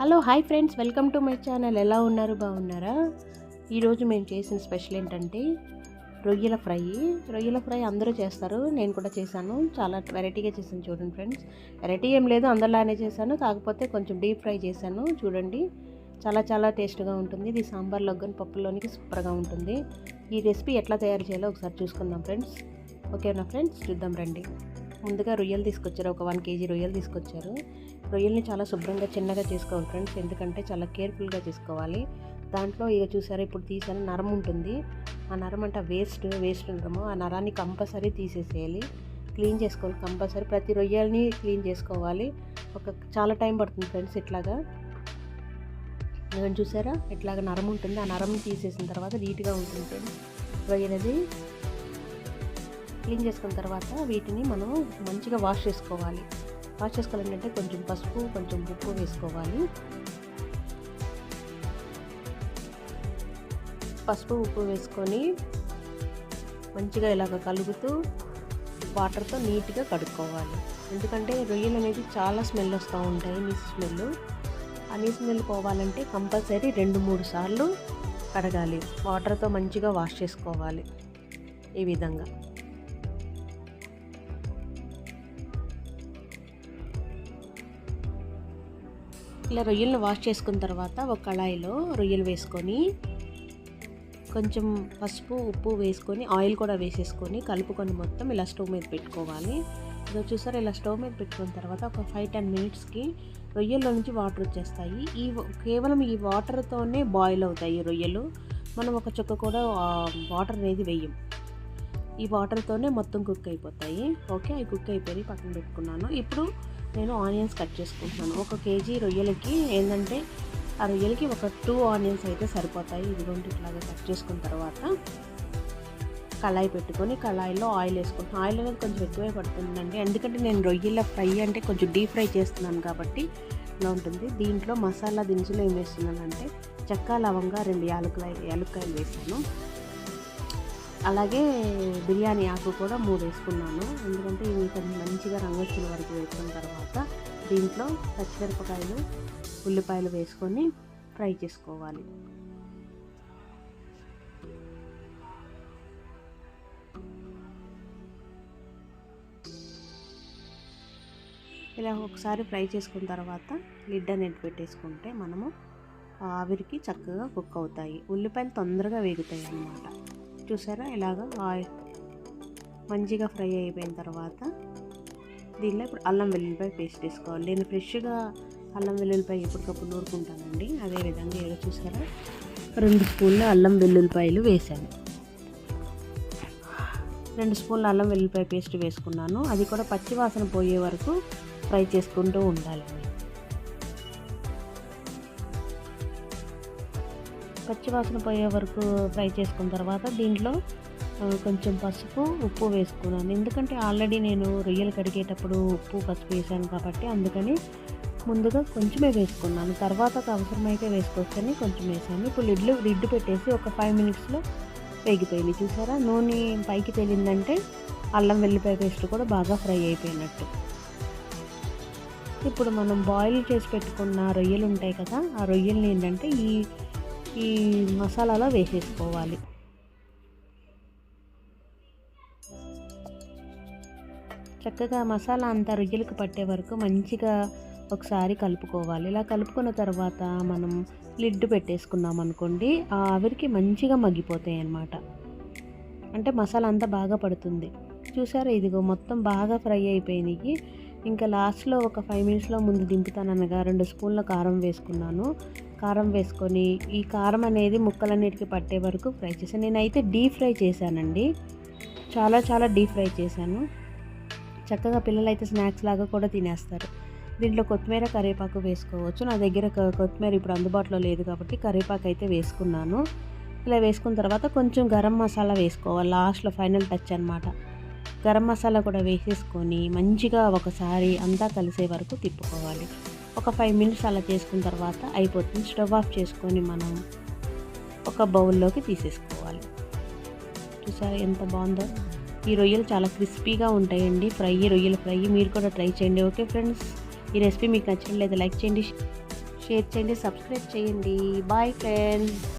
Hello hi friends. Welcome to my channel. ఎలా ఉన్నారు? బాగున్నారా? ఈరోజు మేము చేసిన స్పెషల్ ఏంటంటే రొయ్యల ఫ్రై. రొయ్యల ఫ్రై అందరూ చేస్తారు. నేను కూడా చేశాను. చాలా వెరైటీగా చేశాను చూడండి ఫ్రెండ్స్. వెరైటీ ఏం లేదు. అందరిలానే చేశాను. కాకపోతే కొంచెం డీప్ ఫ్రై చేశాను. చూడండి. చాలా చాలా టేస్ట్గా ఉంటుంది. ఇది సాంబార్లో కానీ పప్పులోనికి సూపర్గా ఉంటుంది. ఈ రెసిపీ ఎట్లా తయారు చేయాలో ఒకసారి చూసుకుందాం ఫ్రెండ్స్. ఓకేనా ఫ్రెండ్స్? చూద్దాం రండి. ముందుగా రొయ్యలు తీసుకొచ్చారు. ఒక వన్ కేజీ రొయ్యలు తీసుకొచ్చారు. రొయ్యల్ని చాలా శుభ్రంగా చిన్నగా చేసుకోవాలి ఫ్రెండ్స్. ఎందుకంటే చాలా కేర్ఫుల్గా చేసుకోవాలి. దాంట్లో ఇక చూసారా ఇప్పుడు తీసాను నరం ఉంటుంది. ఆ నరం అంటే వేస్ట్ వేస్ట్ ఉంటాము ఆ నరాన్ని కంపల్సరీ తీసేసేయాలి. క్లీన్ చేసుకోవాలి కంపల్సరీ. ప్రతి రొయ్యల్ని క్లీన్ చేసుకోవాలి. ఒక చాలా టైం పడుతుంది ఫ్రెండ్స్ ఇట్లాగా. ఏమైనా చూసారా ఇట్లాగా నరం ఉంటుంది. ఆ నరం తీసేసిన తర్వాత నీట్గా ఉంటుంది. రొయ్యలది క్లీన్ చేసుకున్న తర్వాత వీటిని మనం మంచిగా వాష్ చేసుకోవాలి. వాష్ చేసుకోవాలంటే కొంచెం పసుపు కొంచెం ఉప్పు వేసుకోవాలి. పసుపు ఉప్పు వేసుకొని మంచిగా ఇలాగ కలుగుతూ వాటర్తో నీట్గా కడుక్కోవాలి. ఎందుకంటే రొయ్యలు అనేది చాలా స్మెల్ వస్తూ ఉంటాయి నీసు స్మెల్ ఆ నీసు స్మెల్ పోవాలంటే కంపల్సరీ రెండు మూడు సార్లు కడగాలి. వాటర్తో మంచిగా వాష్ చేసుకోవాలి. ఈ విధంగా. ఇలా రొయ్యలను వాష్ చేసుకున్న తర్వాత ఒక కళాయిలో రొయ్యలు వేసుకొని కొంచెం పసుపు ఉప్పు వేసుకొని ఆయిల్ కూడా వేసేసుకొని కలుపుకొని మొత్తం ఇలా స్టవ్ మీద పెట్టుకోవాలి. ఇదో చూసారు ఇలా స్టవ్ మీద పెట్టుకున్న తర్వాత ఒక ఫైవ్ టెన్ మినిట్స్కి రొయ్యల్లో నుంచి వాటర్ వచ్చేస్తాయి. ఈ కేవలం ఈ వాటర్తోనే బాయిల్ అవుతాయి ఈ రొయ్యలు. మనం ఒక చుక్క కూడా వాటర్ అనేది వేయం. ఈ వాటర్తోనే మొత్తం కుక్ అయిపోతాయి. ఓకే అవి కుక్ అయిపోయి పక్కన పెట్టుకున్నాను. ఇప్పుడు నేను ఆనియన్స్ కట్ చేసుకుంటున్నాను. ఒక కేజీ రొయ్యలకి ఏంటంటే ఆ రొయ్యలకి ఒక టూ ఆనియన్స్ అయితే సరిపోతాయి. ఇదిగోండి ఇట్లాగా కట్ చేసుకున్న తర్వాత కళాయి పెట్టుకొని కళాయిలో ఆయిల్ వేసుకుంటున్నాను ఆయిల్ అనేది కొంచెం ఎక్కువే పడుతుందండి. ఎందుకంటే నేను రొయ్యల ఫ్రై అంటే కొంచెం డీప్ ఫ్రై చేస్తున్నాను కాబట్టి ఇలా ఉంటుంది. దీంట్లో మసాలా దినుసులు ఏం వేస్తున్నానంటే చెక్క లవంగా రెండు యాలకులు యాలక్కాయలు వేసాను అలాగే బిర్యానీ ఆకు కూడా మూడు వేసుకున్నాను. ఎందుకంటే ఇవి కొంచెం మంచిగా రంగు వచ్చిన వరకు వేసుకున్న తర్వాత దీంట్లో పచ్చిమిరపకాయలు ఉల్లిపాయలు వేసుకొని ఫ్రై చేసుకోవాలి. ఇలా ఒకసారి ఫ్రై చేసుకున్న తర్వాత లిడ్ అనేది పెట్టేసుకుంటే మనము ఆవిరికి చక్కగా కుక్ అవుతాయి. ఉల్లిపాయలు తొందరగా వేగుతాయి అన్నమాట. చూసారా? ఇలాగ ఆయిల్ మంచిగా ఫ్రై అయిపోయిన తర్వాత దీనిలో ఇప్పుడు అల్లం వెల్లుల్లిపాయ పేస్ట్ వేసుకోవాలి. నేను ఫ్రెష్గా అల్లం వెల్లుల్లిపాయ ఎప్పటికప్పుడు నూరుకుంటానండి. అదేవిధంగా ఏదో చూసారా? రెండు స్పూన్లు అల్లం వెల్లుల్లిపాయలు వేసాను. రెండు స్పూన్ల అల్లం వెల్లుల్లిపాయ పేస్ట్ వేసుకున్నాను. అది కూడా పచ్చివాసన పోయే వరకు ఫ్రై చేసుకుంటూ ఉండాలండి. పచ్చివాసన పోయే వరకు ఫ్రై చేసుకున్న తర్వాత దీంట్లో కొంచెం పసుపు ఉప్పు వేసుకున్నాను. ఎందుకంటే ఆల్రెడీ నేను రొయ్యలు కడిగేటప్పుడు ఉప్పు పసుపు వేసాను కాబట్టి అందుకని ముందుగా కొంచెమే వేసుకున్నాను. తర్వాత అవసరమైతే వేసుకోవచ్చని కొంచెం వేసాను. ఇప్పుడు లిడ్లు లిడ్ పెట్టేసి ఒక ఫైవ్ మినిట్స్లో వేగిపోయింది చూసారా? నూనె పైకి తేలిందంటే అల్లం వెల్లిపాయ పేస్ట్ కూడా బాగా ఫ్రై అయిపోయినట్టు. ఇప్పుడు మనం బాయిల్ చేసి పెట్టుకున్న రొయ్యలు ఉంటాయి కదా ఆ రొయ్యల్ని ఏంటంటే ఈ ఈ మసాలాలో వేసేసుకోవాలి. చక్కగా మసాలా అంతా రొయ్యలకు పట్టే వరకు మంచిగా ఒకసారి కలుపుకోవాలి. ఇలా కలుపుకున్న తర్వాత మనం లిడ్ పెట్టేసుకున్నాం అనుకోండి ఆ ఆవిరికి మంచిగా మగ్గిపోతాయి అన్నమాట అంటే మసాలా అంతా బాగా పడుతుంది. చూసారా? ఇదిగో మొత్తం బాగా ఫ్రై అయిపోయినాయి. ఇంకా లాస్ట్లో ఒక ఫైవ్ మినిట్స్లో ముందు దింపుతాననగా రెండు స్పూన్ల కారం వేసుకున్నాను. కారం వేసుకొని ఈ కారం అనేది ముక్కలన్నిటికి పట్టే వరకు ఫ్రై చేశాను నేనైతే డీప్ ఫ్రై చేశానండి. చాలా చాలా డీప్ ఫ్రై చేశాను. చక్కగా పిల్లలు అయితే స్నాక్స్ లాగా కూడా తినేస్తారు. దీంట్లో కొత్తిమీర కరివేపాకు వేసుకోవచ్చు. నా దగ్గర కొత్తిమీర ఇప్పుడు అందుబాటులో లేదు కాబట్టి కరివేపాకు అయితే వేసుకున్నాను. ఇలా వేసుకున్న తర్వాత కొంచెం గరం మసాలా వేసుకోవాలి. లాస్ట్లో ఫైనల్ టచ్ అనమాట గరం మసాలా కూడా వేసేసుకొని మంచిగా ఒకసారి అంతా కలిసే వరకు తిప్పుకోవాలి. ఒక ఫైవ్ మినిట్స్ అలా చేసుకున్న తర్వాత అయిపోతుంది. స్టవ్ ఆఫ్ చేసుకొని మనం ఒక బౌల్లోకి తీసేసుకోవాలి. చూసారా ఎంత బాగుందో? ఈ రొయ్యలు చాలా క్రిస్పీగా ఉంటాయండి. ఫ్రై రొయ్యల ఫ్రై మీరు కూడా ట్రై చేయండి. Okay friends? ఈ రెసిపీ మీకు నచ్చినట్లయితే లైక్ చేయండి షేర్ చేయండి సబ్స్క్రైబ్ చేయండి. Bye friends!